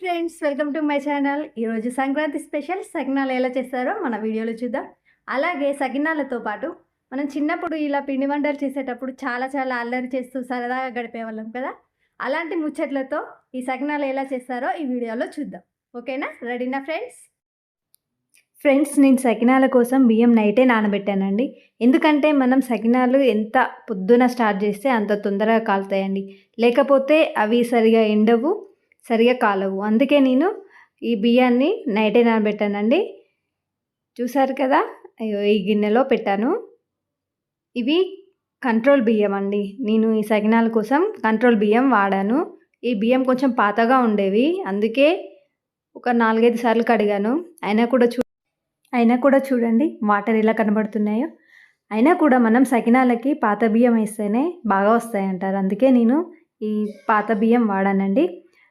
Friends welcome to my channel. ఈరోజు Sankranti special సకినాలు ఎలా చేస్తారో మన వీడియోలో చూద్దాం. అలాగే సకినాలతో పాటు మనం చిన్నప్పుడు ఇలా పిండి వంటలు చేసేటప్పుడు చాలా చాలా అల్లరి చేస్తూ సరదాగా గడిపేవాళ్ళం కదా? అలాంటి ముచ్చట్లతో ఈ సకినాలు ఎలా చేస్తారో ఈ వీడియోలో చూద్దాం. ఓకేనా? రెడీనా ఫ్రెండ్స్? ఫ్రెండ్స్ నేను సకినాల కోసం బియ్యం నైటే నానబెట్టానండి. ఎందుకంటే మనం సకినాలు ఎంత పొద్దున స్టార్ట్ చేస్తే అంత తొందరగా కాలుతాయండి. లేకపోతే అవి సరిగా ఎండవు. సరిగా కాలవు. అందుకే నేను ఈ బియ్యాన్ని నైటే నానబెట్టానండి. చూసారు కదా? అయ్యో ఈ గిన్నెలో పెట్టాను. ఇవి కంట్రోల్ బియ్యం అండి. నేను ఈ సకినాల కోసం కంట్రోల్ బియ్యం వాడాను. ఈ బియ్యం కొంచెం పాతగా ఉండేవి. అందుకే ఒక నాలుగైదు సార్లు కడిగాను. అయినా కూడా చూ అయినా కూడా చూడండి వాటర్ ఎలా కనబడుతున్నాయో. అయినా కూడా మనం సకినాలకి పాత బియ్యం వేస్తేనే బాగా వస్తాయంటారు. అందుకే నేను ఈ పాత బియ్యం వాడానండి.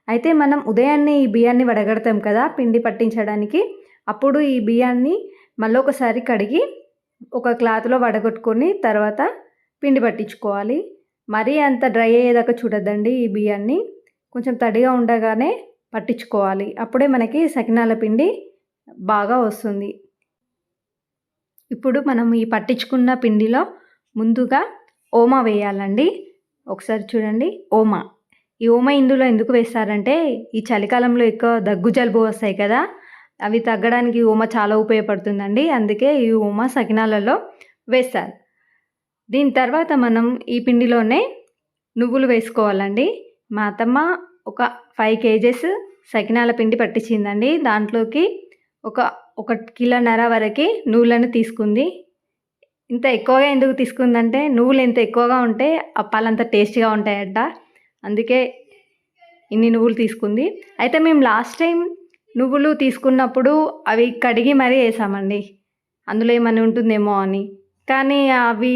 అయితే మనం ఉదయాన్నే ఈ బియ్యాన్ని వడగడతాం కదా పిండి పట్టించడానికి. అప్పుడు ఈ బియ్యాన్ని మళ్ళీ ఒకసారి కడిగి ఒక క్లాత్లో వడగొట్టుకొని తర్వాత పిండి పట్టించుకోవాలి. మరీ అంత డ్రై అయ్యేదాకా చూడద్దండి ఈ బియ్యాన్ని. కొంచెం తడిగా ఉండగానే పట్టించుకోవాలి. అప్పుడే మనకి సకినాల పిండి బాగా వస్తుంది. ఇప్పుడు మనం ఈ పట్టించుకున్న పిండిలో ముందుగా ఓమా వేయాలండి. ఒకసారి చూడండి. ఓమా. ఈ ఓమ ఇందులో ఎందుకు వేస్తారంటే ఈ చలికాలంలో ఎక్కువ దగ్గు జలుబు వస్తాయి కదా అవి తగ్గడానికి ఓమ చాలా ఉపయోగపడుతుందండి. అందుకే ఈ ఓమ సకినాలలో వేస్తారు. దీని తర్వాత మనం ఈ పిండిలోనే నువ్వులు వేసుకోవాలండి. మా అత్తమ్మ ఒక ఫైవ్ కేజెస్ సకినాల పిండి పట్టించిందండి. దాంట్లోకి ఒక ఒక కిలోన్నర వరకు నువ్వులను తీసుకుంది. ఇంత ఎక్కువగా ఎందుకు తీసుకుందంటే నువ్వులు ఎంత ఎక్కువగా ఉంటే అప్పాలంత టేస్ట్గా ఉంటాయంట. అందుకే ఇన్ని నువ్వులు తీసుకుంది. అయితే మేము లాస్ట్ టైం నువ్వులు తీసుకున్నప్పుడు అవి కడిగి మరీ వేసామండి. అందులో ఏమైనా ఉంటుందేమో అని. కానీ అవి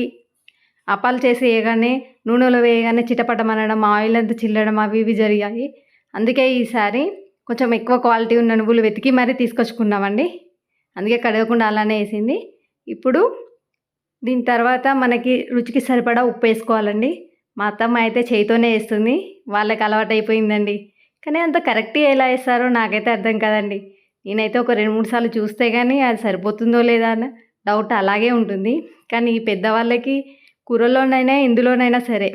అప్పాలు చేసి వేయగానే నూనెలో వేయగానే చిటపటమనడం ఆయిల్ అంతా చిల్లడం అవి ఇవి జరిగాయి. అందుకే ఈసారి కొంచెం ఎక్కువ క్వాలిటీ ఉన్న నువ్వులు వెతికి మరీ తీసుకొచ్చుకున్నామండి. అందుకే కడగకుండా అలానే వేసింది. ఇప్పుడు దీని తర్వాత మనకి రుచికి సరిపడా ఉప్పు వేసుకోవాలండి. మా అత్తమ్మ అయితే చేయితోనే వేస్తుంది వాళ్ళకి అలవాటు అయిపోయిందండి. కానీ అంత కరెక్ట్గా ఎలా వేస్తారో నాకైతే అర్థం కాదండి. నేనైతే ఒక రెండు మూడు సార్లు చూస్తే కానీ అది సరిపోతుందో లేదా అన్న డౌట్ అలాగే ఉంటుంది. కానీ ఈ పెద్దవాళ్ళకి కూరలోనైనా ఎందులోనైనా సరే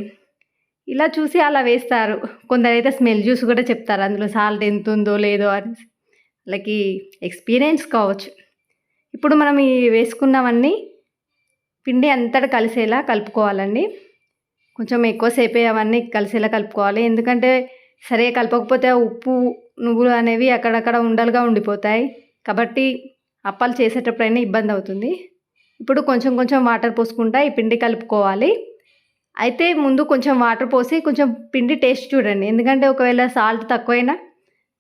ఇలా చూసి అలా వేస్తారు. కొందరైతే స్మెల్ చూసి కూడా చెప్తారు. అందులో సాల్ట్ ఎంత ఉందో లేదో అని వాళ్ళకి ఎక్స్పీరియన్స్ కావచ్చు. ఇప్పుడు మనం ఈ వేసుకున్నవన్నీ పిండి అంతటా కలిసేలా కలుపుకోవాలండి. కొంచెం ఎక్కువసేపే అవన్నీ కలిసేలా కలుపుకోవాలి. ఎందుకంటే సరిగా కలపకపోతే ఉప్పు నువ్వులు అనేవి అక్కడక్కడ ఉండలుగా ఉండిపోతాయి. కాబట్టి అప్పాలు చేసేటప్పుడైనా ఇబ్బంది అవుతుంది. ఇప్పుడు కొంచెం కొంచెం వాటర్ పోసుకుంటా ఈ పిండి కలుపుకోవాలి. అయితే ముందు కొంచెం వాటర్ పోసి కొంచెం పిండి టేస్ట్ చూడండి. ఎందుకంటే ఒకవేళ సాల్ట్ తక్కువైనా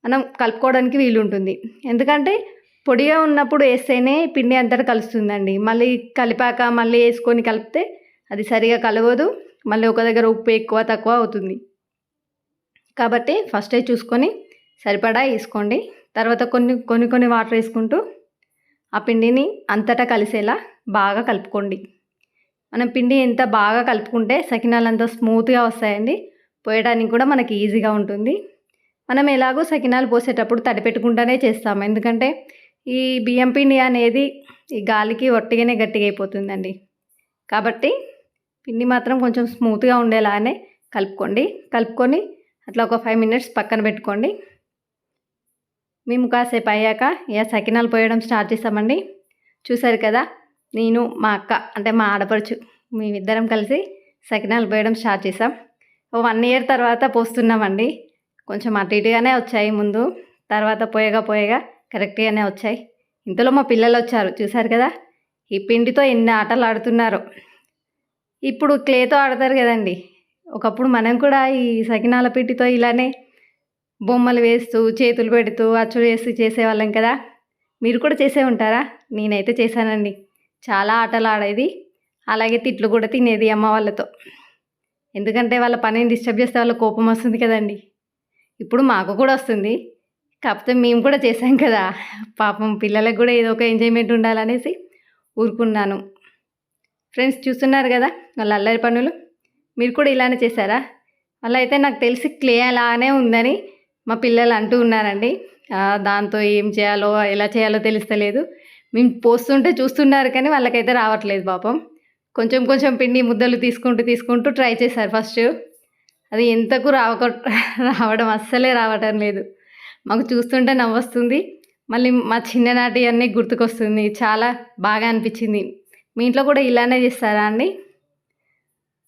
మనం కలుపుకోవడానికి వీలుంటుంది. ఎందుకంటే పొడిగా ఉన్నప్పుడు వేస్తేనే పిండి అంతటా కలుస్తుందండి. మళ్ళీ కలిపాక మళ్ళీ వేసుకొని కలిపితే అది సరిగా కలవదు. మళ్ళీ ఒక దగ్గర ఉప్పు ఎక్కువ తక్కువ అవుతుంది. కాబట్టి ఫస్టే చూసుకొని సరిపడా వేసుకోండి. తర్వాత కొన్ని కొన్ని కొన్ని వాటర్ వేసుకుంటూ ఆ పిండిని అంతటా కలిసేలా బాగా కలుపుకోండి. మనం పిండి ఎంత బాగా కలుపుకుంటే సకినాలు అంత స్మూత్గా వస్తాయండి. పోయడానికి కూడా మనకి ఈజీగా ఉంటుంది. మనం ఎలాగో సకినాలు పోసేటప్పుడు తడిపెట్టుకుంటూనే చేస్తాం. ఎందుకంటే ఈ బియ్యం పిండి అనేది ఈ గాలికి ఒట్టిగానే గట్టిగా అయిపోతుందండి. కాబట్టి పిండి మాత్రం కొంచెం స్మూత్గా ఉండేలానే కలుపుకోండి. కలుపుకొని అట్లా ఒక ఫైవ్ మినిట్స్ పక్కన పెట్టుకోండి. మేము కాసేపు అయ్యాక ఇక సకినాలు పోయడం స్టార్ట్ చేస్తామండి. చూసారు కదా నేను మా అక్క అంటే మా ఆడపడుచు మేమిద్దరం కలిసి సకినాలు పోయడం స్టార్ట్ చేసాం. ఓ వన్ ఇయర్ తర్వాత పోస్తున్నామండి. కొంచెం అటు ఇటుగానే వచ్చాయి ముందు. తర్వాత పోయగా పోయగా కరెక్ట్గానే వచ్చాయి. ఇంతలో మా పిల్లలు వచ్చారు. చూసారు కదా ఈ పిండితో ఎన్ని ఆటలు ఆడుతున్నారు. ఇప్పుడు క్లేతో ఆడతారు కదండి. ఒకప్పుడు మనం కూడా ఈ సకినాల పెట్టితో ఇలానే బొమ్మలు వేస్తూ చేతులు పెడుతూ అచ్చులు వేస్తూ చేసేవాళ్ళం కదా. మీరు కూడా చేసే ఉంటారా? నేనైతే చేశానండి. చాలా ఆటలు ఆడేది. అలాగే తిట్లు కూడా తినేది అమ్మ వాళ్ళతో. ఎందుకంటే వాళ్ళ పనిని డిస్టర్బ్ చేస్తే వాళ్ళ కోపం వస్తుంది కదండి. ఇప్పుడు మాకు కూడా వస్తుంది. కాకపోతే మేము కూడా చేసాం కదా. పాపం పిల్లలకు కూడా ఏదో ఒక ఎంజాయ్మెంట్ ఉండాలనేసి ఊరుకున్నాను. ఫ్రెండ్స్ చూస్తున్నారు కదా వాళ్ళ అల్లరి పనులు. మీరు కూడా ఇలానే చేశారా? అలా అయితే నాకు తెలిసి క్లే అలానే ఉందని మా పిల్లలు అంటూ ఉన్నారండి. దాంతో ఏం చేయాలో ఎలా చేయాలో తెలుస్తలేదు. మేము పోస్తుంటే చూస్తున్నారు కానీ వాళ్ళకైతే రావట్లేదు పాపం. కొంచెం కొంచెం పిండి ముద్దలు తీసుకుంటూ తీసుకుంటూ ట్రై చేశారు ఫస్ట్. అది ఎంతకు రావక రావడం అస్సలే రావటం లేదు. మాకు చూస్తుంటే నవ్వొస్తుంది. మళ్ళీ మా చిన్ననాటి అన్నీ గుర్తుకొస్తుంది. చాలా బాగా అనిపించింది. మీ ఇంట్లో కూడా ఇలానే చేస్తారా అండి?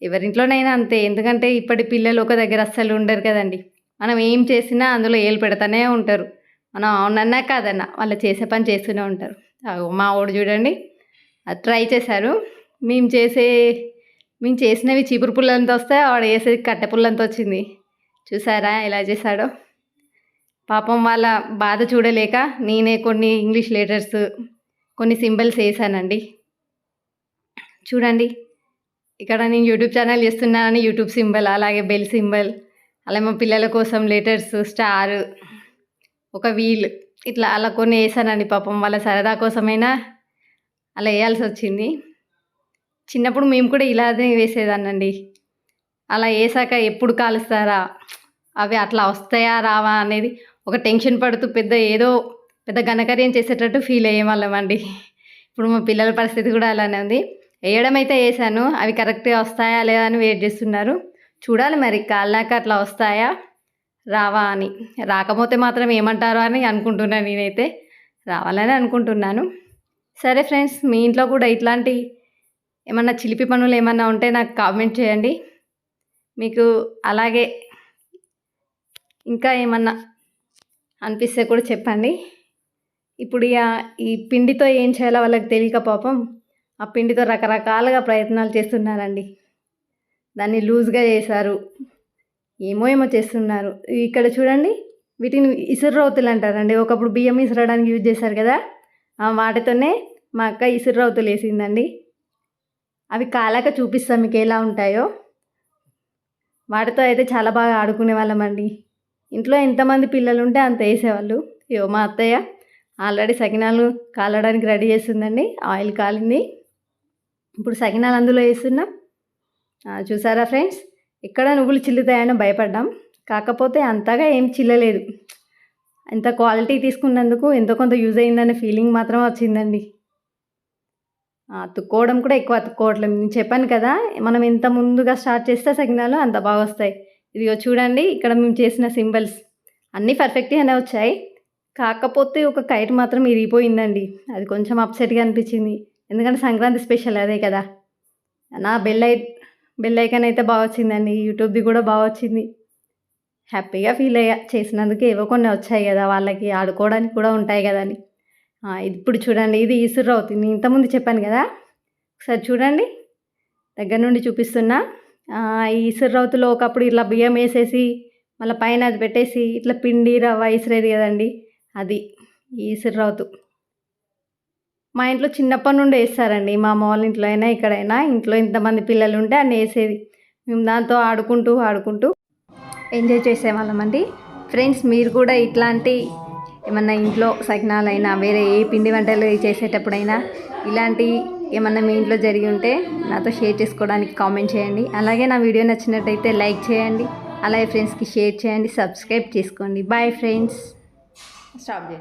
ఎవరింట్లోనైనా అంతే. ఎందుకంటే ఇప్పటి పిల్లలు ఒక దగ్గర అస్సలు ఉండరు కదండి. మనం ఏం చేసినా అందులో ఏలు పెడతానే ఉంటారు. మనం అవునన్నా కాదన్నా వాళ్ళు చేసే పని చేస్తూనే ఉంటారు. మా వాడు చూడండి. అది ట్రై చేశారు. మేము చేసే మేము చేసినవి చీపురు పుల్లంతో వస్తే వాడు వేసేది కట్టె పుల్లంతో వచ్చింది. చూసారా ఎలా చేశాడో? పాపం వాళ్ళ బాధ చూడలేక నేనే కొన్ని ఇంగ్లీష్ లెటర్స్ కొన్ని సింబల్స్ వేసానండి. చూడండి. ఇక్కడ నేను యూట్యూబ్ ఛానల్ చేస్తున్నానని యూట్యూబ్ సింబల్ అలాగే బెల్ సింబల్ అలాగే మా పిల్లల కోసం లెటర్స్ స్టార్ ఒక వీల్ ఇట్లా అలా కొన్ని వేసానండి పాపం. వాళ్ళ సరదా కోసమైనా అలా వేయాల్సి వచ్చింది. చిన్నప్పుడు మేము కూడా ఇలానే వేసేదానండి అలా వేసాక ఎప్పుడు కాలుస్తారా? అవి అట్లా వస్తాయా రావా అనేది ఒక టెన్షన్ పడుతూ పెద్ద ఏదో పెద్ద ఘనకార్యం చేసేటట్టు ఫీల్ అయ్యేవాళ్ళమండి. ఇప్పుడు మా పిల్లల పరిస్థితి కూడా అలానే ఉంది. వేయడం అయితే వేసాను అవి కరెక్ట్గా వస్తాయా లేదా అని వెయిట్ చేస్తున్నారు. చూడాలి మరి కాళ్ళాక అట్లా వస్తాయా? రావా అని. రాకపోతే మాత్రం ఏమంటారు అని అనుకుంటున్నాను నేనైతే. రావాలని అనుకుంటున్నాను. సరే ఫ్రెండ్స్ మీ ఇంట్లో కూడా ఇట్లాంటి ఏమన్నా చిలిపి పనులు ఏమన్నా ఉంటే నాకు కామెంట్ చేయండి. మీకు అలాగే ఇంకా ఏమన్నా అనిపిస్తే కూడా చెప్పండి. ఇప్పుడు ఇక ఈ పిండితో ఏం చేయాలో వాళ్ళకి తెలియక పాపం ఆ పిండితో రకరకాలుగా ప్రయత్నాలు చేస్తున్నారండి. దాన్ని లూజ్గా చేశారు. ఏమో ఏమో చేస్తున్నారు. ఇక్కడ చూడండి వీటిని ఇసురు రౌతులు అంటారండి. ఒకప్పుడు బియ్యం ఇసరడానికి యూజ్ చేశారు కదా? ఆ వాటితోనే మా అక్క ఇసురు రౌతులు వేసిందండి. అవి కాలాక చూపిస్తాం మీకు ఎలా ఉంటాయో. వాటితో అయితే చాలా బాగా ఆడుకునే వాళ్ళమండి ఇంట్లో ఎంతమంది పిల్లలు ఉంటే అంత వేసేవాళ్ళు. యో మా అత్తయ్య ఆల్రెడీ సకినాలు కాలడానికి రెడీ చేస్తుందండి ఆయిల్ కాలింది. ఇప్పుడు సకినాలు అందులో వేస్తున్నాం. చూసారా ఫ్రెండ్స్? ఎక్కడ నువ్వులు చిల్లుతాయని భయపడ్డాం. కాకపోతే అంతగా ఏం చిల్లలేదు. ఎంత క్వాలిటీ తీసుకున్నందుకు ఎంతో కొంత యూజ్ అయిందనే ఫీలింగ్ మాత్రం వచ్చిందండి. అతుక్కోవడం కూడా ఎక్కువ అతుక్కోవట్లేదు. నేను చెప్పాను కదా మనం ఎంత ముందుగా స్టార్ట్ చేస్తే సకినాలు అంత బాగా వస్తాయి. ఇదిగో చూడండి ఇక్కడ మేము చేసిన సింబల్స్. అన్నీ పర్ఫెక్ట్గానే వచ్చాయి. కాకపోతే ఒక కైట్ మాత్రం ఇరిగిపోయిందండి. అది కొంచెం అప్సెట్గా అనిపించింది. ఎందుకంటే సంక్రాంతి స్పెషల్ అదే కదా. నా బెల్ ఐ బెల్ ఐకాన్ అయితే బాగా వచ్చిందండి. యూట్యూబ్ది కూడా బాగా వచ్చింది. హ్యాపీగా ఫీల్ అయ్యా. చేసినందుకు ఏవో కొన్ని వచ్చాయి కదా వాళ్ళకి. ఆడుకోవడానికి కూడా ఉంటాయి కదా అని. ఇప్పుడు చూడండి. ఇది ఈసురు అవుతుంది. ఇంతకుముందు చెప్పాను కదా. ఒకసారి చూడండి. దగ్గర నుండి చూపిస్తున్నా. ఈ ఈసురు రౌతులో ఒకప్పుడు ఇట్లా బియ్యం వేసేసి మళ్ళీ పైన అది పెట్టేసి ఇట్లా పిండి రవ్వ ఇసిరేది కదండి. అది ఈ మా ఇంట్లో చిన్నప్పటి నుండి వేస్తారండి. మా అమ్మ వాళ్ళ ఇంట్లో అయినా ఇక్కడైనా ఇంట్లో ఇంతమంది పిల్లలు ఉంటే అన్ని వేసేది. మేము దాంతో ఆడుకుంటూ ఆడుకుంటూ ఎంజాయ్ చేసేవాళ్ళమండి ఫ్రెండ్స్ మీరు కూడా ఇట్లాంటి ఏమన్నా ఇంట్లో సకినాలైనా వేరే ఏ పిండి వంటలు చేసేటప్పుడైనా ఇలాంటి ఏమన్నా మీ ఇంట్లో జరిగి ఉంటే నాతో షేర్ చేసుకోవడానికి కామెంట్ చేయండి. అలాగే నా వీడియో నచ్చినట్టయితే లైక్ చేయండి. అలాగే ఫ్రెండ్స్కి షేర్ చేయండి. సబ్స్క్రైబ్ చేసుకోండి. Bye friends. స్టాప్ చేయండి.